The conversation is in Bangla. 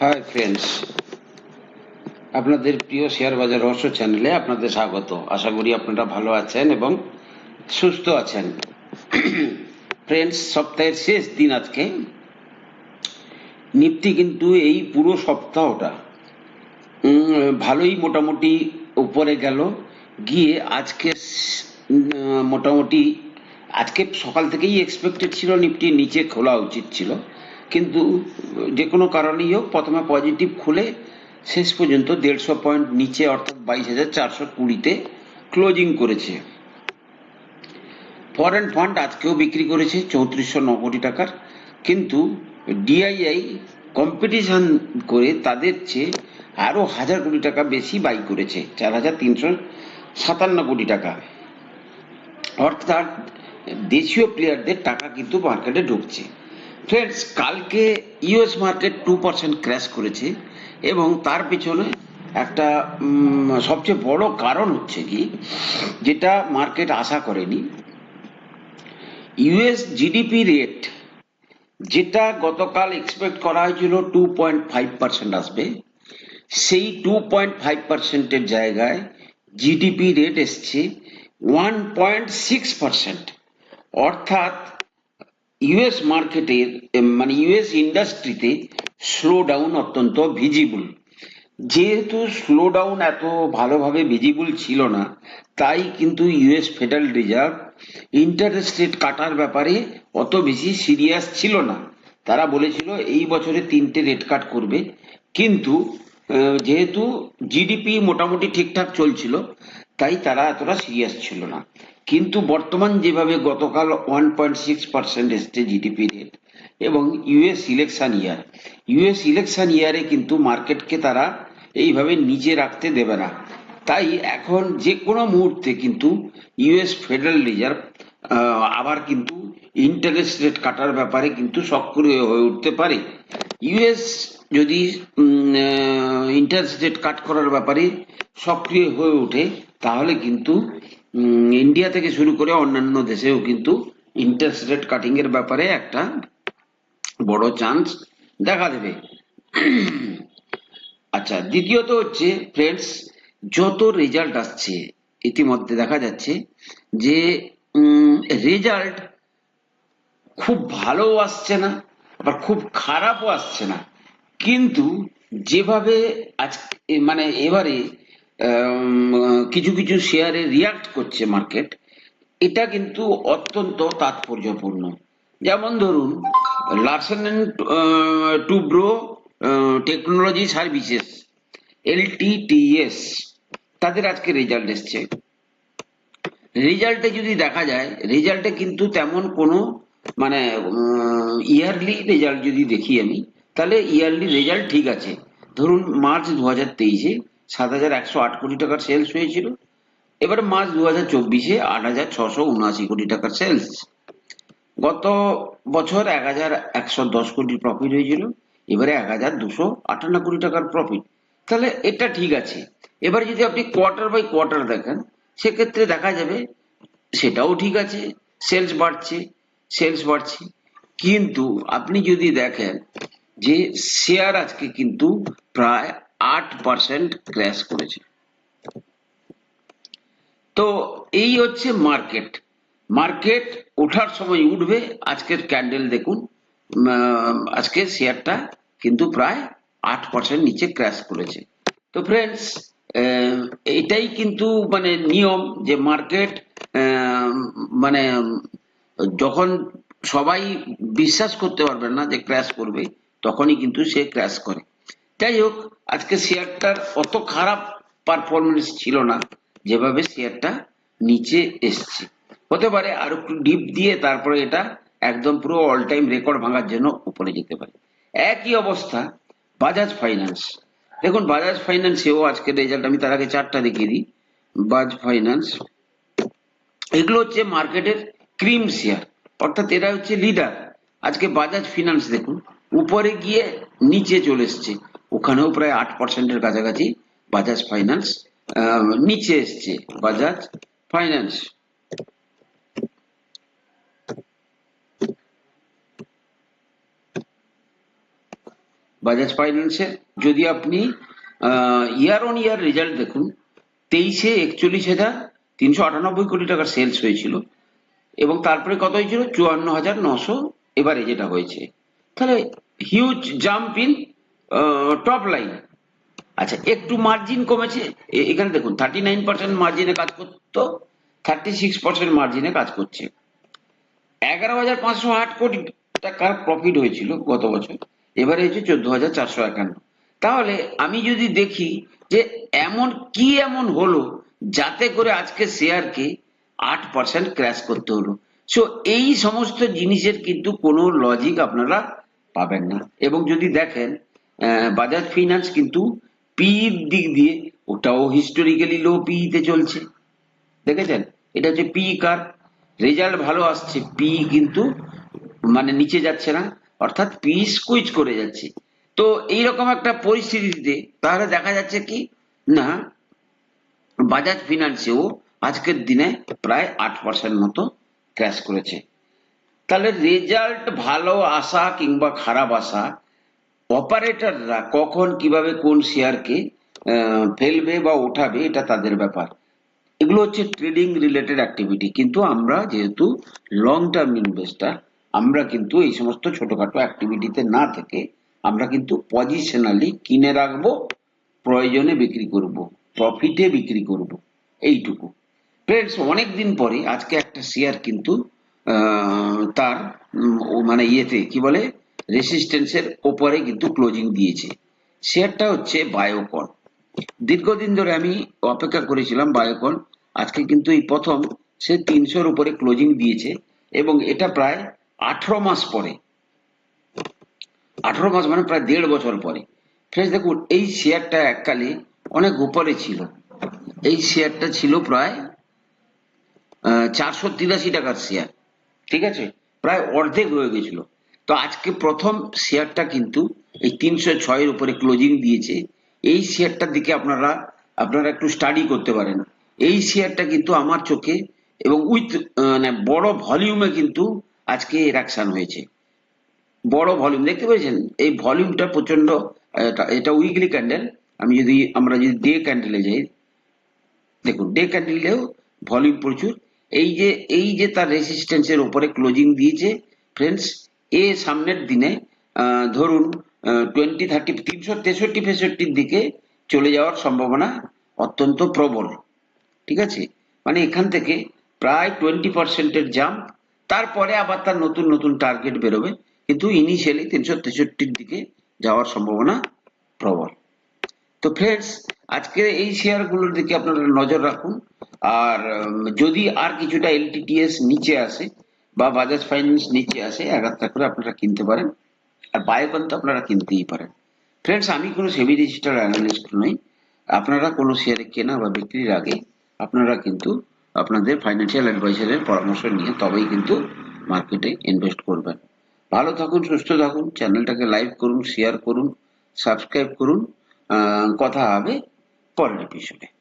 হাই ফ্রেন্ডস আপনাদের প্রিয় শেয়ার বাজার রহস্য চ্যানেলে আপনাদের স্বাগত। আশা করি আপনারা ভালো আছেন এবং সুস্থ আছেন। ফ্রেন্ডস সপ্তাহের শেষ দিন আজকে। নিফটি কিন্তু এই পুরো সপ্তাহটা ভালোই মোটামুটি উপরে গেল। গিয়ে আজকে মোটামুটি আজকে সকাল থেকেই এক্সপেক্টেড ছিল নিফটি নিচে খোলা উচিত ছিল। কিন্তু যে কোনো কারণেই হোক, প্রথমে পজিটিভ খুলে শেষ পর্যন্ত দেড়শো পয়েন্ট নিচে অর্থাৎ বাইশ হাজার চারশো কুড়িতে ক্লোজিং করেছে। ফরেন ফান্ড আজকেও বিক্রি করেছে চৌত্রিশশো ন কোটি টাকার। কিন্তু ডিআইআই কম্পিটিশন করে তাদের চেয়ে আরও হাজার কোটি টাকা বেশি বাই করেছে, চার হাজার তিনশো সাতান্ন কোটি টাকা। অর্থাৎ দেশীয় প্লেয়ারদের টাকা কিন্তু মার্কেটে ঢুকছে। ফ্রেন্ডস কালকে US market two percent crash করেছে এবং তার পিছনে একটা সবচেয়ে বড় কারণ হচ্ছে কি, যেটা মার্কেট আশা করেনি। ইউএস জিডিপি রেট যেটা গতকাল এক্সপেক্ট করা হয়েছিল টু পয়েন্ট ফাইভ পার্সেন্ট আসবে, সেই টু পয়েন্ট ফাইভ পার্সেন্টের জায়গায় জিডিপি রেট এসছে ওয়ান পয়েন্ট সিক্স পার্সেন্ট অর্থাৎ ইউএস মার্কেটের মানে ইউএস ইন্ডাস্ট্রিতে স্লো ডাউন অত্যন্ত ভিজিবল যেহেতু স্লো ডাউন এত ভালোভাবে ভিজিবল ছিল না, তাই কিন্তু US federal reserve interest rate কাটার ব্যাপারে অত বেশি সিরিয়াস ছিল না। তারা বলেছিল এই বছরে তিনটে রেট কাট করবে। কিন্তু যেহেতু জিডিপি মোটামুটি ঠিকঠাক চলছিল তাই তারা এতটা সিরিয়াস ছিল না। কিন্তু বর্তমান যেভাবে গতকাল ওয়ান পয়েন্ট সিক্স পার্সেন্ট এসছে জিডিপি রেট এবং US election year US election ইয়ারে কিন্তু মার্কেটকে তারা এইভাবে নিচে রাখতে দেবে না। তাই এখন যে কোনো মুহূর্তে কিন্তু ইউএস ফেডারেল রিজার্ভ আবার কিন্তু ইন্টারেস্ট রেট কাটার ব্যাপারে কিন্তু সক্রিয় হয়ে উঠতে পারে। ইউএস যদি ইন্টারেস্ট রেট কাট করার ব্যাপারে সক্রিয় হয়ে ওঠে, তাহলে কিন্তু ইন্ডিয়া থেকে শুরু করে অন্যান্য দেশেও কিন্তু ইন্টারেস্ট রেট কাটিং এর ব্যাপারে একটা বড় চান্স দেখা দেবে। আচ্ছা দ্বিতীয়ত হচ্ছে ফ্রেন্ডস যত রেজাল্ট আসছে, ইতিমধ্যে দেখা যাচ্ছে যে রেজাল্ট খুব ভালো আসছে না, আবার খুব খারাপও আসছে না। কিন্তু যেভাবে আজ মানে এবারে কিছু কিছু শেয়ারে রিয়াক্ট করছে মার্কেট এটা কিন্তু অত্যন্ত তাৎপর্যপূর্ণ। যেমন ধরুন Larsen Toubro technology services LTTS তাদের আজকে রেজাল্ট এসছে। রেজাল্টে যদি দেখা যায় রেজাল্টে কিন্তু তেমন কোনো মানে ইয়ারলি রেজাল্ট যদি দেখি আমি তাহলে ইয়ারলি রেজাল্ট ঠিক আছে। ধরুন মার্চ দু হাজার তেইশে সাত হাজার একশো আট কোটি টাকার সেলস হয়েছিল। এবার মার্চ দু হাজার চব্বিশে আট হাজার ছশো উনআশি কোটি টাকার সেলস গত বছর এক হাজার একশো দশ কোটি প্রফিট হয়েছিল। এবারে এক হাজার দুশো আটান্ন কোটি টাকার প্রফিট তাহলে এটা ঠিক আছে। এবার যদি আপনি কোয়ার্টার বাই কোয়ার্টার দেখেন, সেক্ষেত্রে দেখা যাবে সেটাও ঠিক আছে। সেলস বাড়ছে সেলস বাড়ছে। কিন্তু আপনি যদি দেখেন যে শেয়ার আজকে কিন্তু প্রায় আট পার্সেন্ট ক্র্যাশ করেছে। তো এই হচ্ছে মার্কেট মার্কেট ওঠার সময় উঠবে, আজকের ক্যান্ডেল দেখুন আজকে শেয়ারটা কিন্তু প্রায় আট পার্সেন্ট নিচে ক্র্যাশ করেছে। তো ফ্রেন্ডস এটাই কিন্তু মানে নিয়ম যে মার্কেট মানে যখন সবাই বিশ্বাস করতে পারবে না যে ক্র্যাশ করবে তখনই কিন্তু সে ক্র্যাশ করে। যাই হোক আজকে শেয়ারটার অত খারাপ পারফরমেন্স ছিল না, যেভাবে শেয়ারটা নিচে এসছে। হতে পারে আর একটু ডিপ দিয়ে তারপরে এটা একদম পুরো অল টাইম রেকর্ড ভাঙার জন্য উপরে যেতে পারে। একই অবস্থা বাজাজ ফাইন্যান্স দেখুন বাজাজ ফাইন্যান্সেও আজকের রেজাল্ট আমি তার আগে চারটা দেখিয়ে দিই। বাজ ফাইন্যান্স এগুলো হচ্ছে মার্কেটের ক্রিম শেয়ার অর্থাৎ এরা হচ্ছে লিডার আজকে বাজাজ ফিনান্স দেখুন উপরে গিয়ে নিচে চলে এসছে। ওখানেও প্রায় আট পার্সেন্টের কাছাকাছি বাজাজ ফাইন্যান্স নিচে এসছে বাজাজ ফাইন্যান্স বাজাজ ফাইন্যান্সের যদি আপনি ইয়ার অন ইয়ার রেজাল্ট দেখুন, তেইশে একচল্লিশ হাজার তিনশো আটানব্বই কোটি টাকার সেলস হয়েছিল এবং তারপরে কত হয়েছিল? চুয়ান্ন হাজার নশো এবারে যেটা হয়েছে। তাহলে huge jump in top line আচ্ছা একটু মার্জিন কমেছে। এখানে দেখুন থার্টি নাইন পার্সেন্ট মার্জিনে কাজ করতো থার্টি সিক্স পার্সেন্ট মার্জিনে কাজ করছে। এগারো হাজার পাঁচশো আট কোটি টাকার প্রফিট হয়েছিল গত বছর। এবারে হয়েছে চোদ্দ হাজার চারশো একান্ন। তাহলে আমি যদি দেখি যে এমন কি এমন হলো, যাতে করে আজকে শেয়ারকে আট পার্সেন্ট ক্র্যাশ করতে হলো। সো এই সমস্ত জিনিসের কিন্তু কোনো লজিক আপনারা পাবেন না। এবং যদি দেখেন বাজাজ ফিনান্স কিন্তু পির দিক দিয়ে ওটাও হিস্টোরিক্যালি লো পিতে চলছে। দেখেছেন? এটা হচ্ছে পি কার রেজাল্ট ভালো আসছে। পি কিন্তু মানে নিচে যাচ্ছে না। অর্থাৎ পি স্কুইচ করে যাচ্ছে। তো এইরকম একটা পরিস্থিতিতে তাহলে দেখা যাচ্ছে কি? না বাজাজ ফিনান্সেও আজকের দিনে প্রায় আট পার্সেন্ট মতো ক্র্যাশ করেছে। তাহলে রেজাল্ট ভালো আসা কিংবা খারাপ আসা অপারেটররা কখন কীভাবে কোন শেয়ারকে ফেলবে বা ওঠাবে এটা তাদের ব্যাপার। এগুলো হচ্ছে ট্রেডিং রিলেটেড অ্যাক্টিভিটি কিন্তু আমরা যেহেতু লং টার্ম ইনভেস্টার আমরা কিন্তু এই সমস্ত ছোটখাটো অ্যাক্টিভিটিতে না থেকে আমরা কিন্তু পজিশনালি কিনে রাখব, প্রয়োজনে বিক্রি করব প্রফিটে বিক্রি করব, এইটুকু। ফ্রেন্ডস অনেক দিন পরে আজকে একটা শেয়ার কিন্তু তার মানে ইয়েতে, কি বলে? রেসিস্টেন্সের ওপরে কিন্তু ক্লোজিং দিয়েছে। শেয়ারটা হচ্ছে বায়োকন দীর্ঘদিন ধরে আমি অপেক্ষা করেছিলাম বায়োকন আজকে কিন্তু এই প্রথম, সে তিনশোর উপরে ক্লোজিং দিয়েছে এবং এটা প্রায় আঠারো মাস পরে। আঠারো মাস মানে প্রায় দেড় বছর পরে। ফ্রেন্ডস দেখুন, এই শেয়ারটা এককালে অনেক উপরে ছিল। এই শেয়ারটা ছিল প্রায় চারশো তিরাশি টাকার শেয়ার ঠিক আছে? প্রায় অর্ধেক হয়ে গেছিল। তো আজকে প্রথম শেয়ারটা কিন্তু এই তিনশো ছয়ের উপরে ক্লোজিং দিয়েছে। এই শেয়ারটার দিকে আপনারা আপনারা একটু স্টাডি করতে পারেন। এই শেয়ারটা কিন্তু আমার চোখে এবং উইথ মানে বড় ভলিউমে কিন্তু আজকে এর হয়েছে। বড় ভলিউম দেখতে পেয়েছেন? এই ভলিউমটা প্রচণ্ড এটা- এটা উইকলি ক্যান্ডেল আমি যদি, আমরা যদি ডে ক্যান্ডেলে যাই, দেখুন ডে ক্যান্ডেলেও ভলিউম প্রচুর। এই যে এই যে তার রেসিস্ট্যান্সের উপরে ক্লোজিং দিয়েছে ফ্রেন্ডস এ সামনের দিনে ধরুন টোয়েন্টি থার্টি তিনশো তেষট্টি ফেষট্টির দিকে চলে যাওয়ার সম্ভাবনা অত্যন্ত প্রবল, ঠিক আছে? মানে এখান থেকে প্রায় টোয়েন্টি পার্সেন্টের জাম্প তারপরে আবার তার নতুন নতুন টার্গেট বেরোবে, কিন্তু ইনিশিয়ালি তিনশো তেষট্টির দিকে যাওয়ার সম্ভাবনা প্রবল। তো ফ্রেন্ডস আজকে এই শেয়ারগুলোর দিকে আপনারা নজর রাখুন। আর যদি আর কিছুটা এলটিটিএস নিচে আসে বা বাজাজ ফাইন্যান্স নিচে আসে, এক করে আপনারা কিনতে পারেন। আর বায়োকন তো আপনারা কিনতেই পারেন। ফ্রেন্ডস আমি কোনো সেমি রেজিস্টার অ্যানালিস্ট নই। আপনারা কোনো শেয়ারে কেনা বা বিক্রির আগে আপনারা কিন্তু আপনাদের ফাইন্যান্সিয়াল অ্যাডভাইসারের পরামর্শ নিয়ে তবেই কিন্তু মার্কেটে ইনভেস্ট করবেন। ভালো থাকুন, সুস্থ থাকুন চ্যানেলটাকে লাইক করুন শেয়ার করুন সাবস্ক্রাইব করুন। কথা হবে পরের এপিসোডে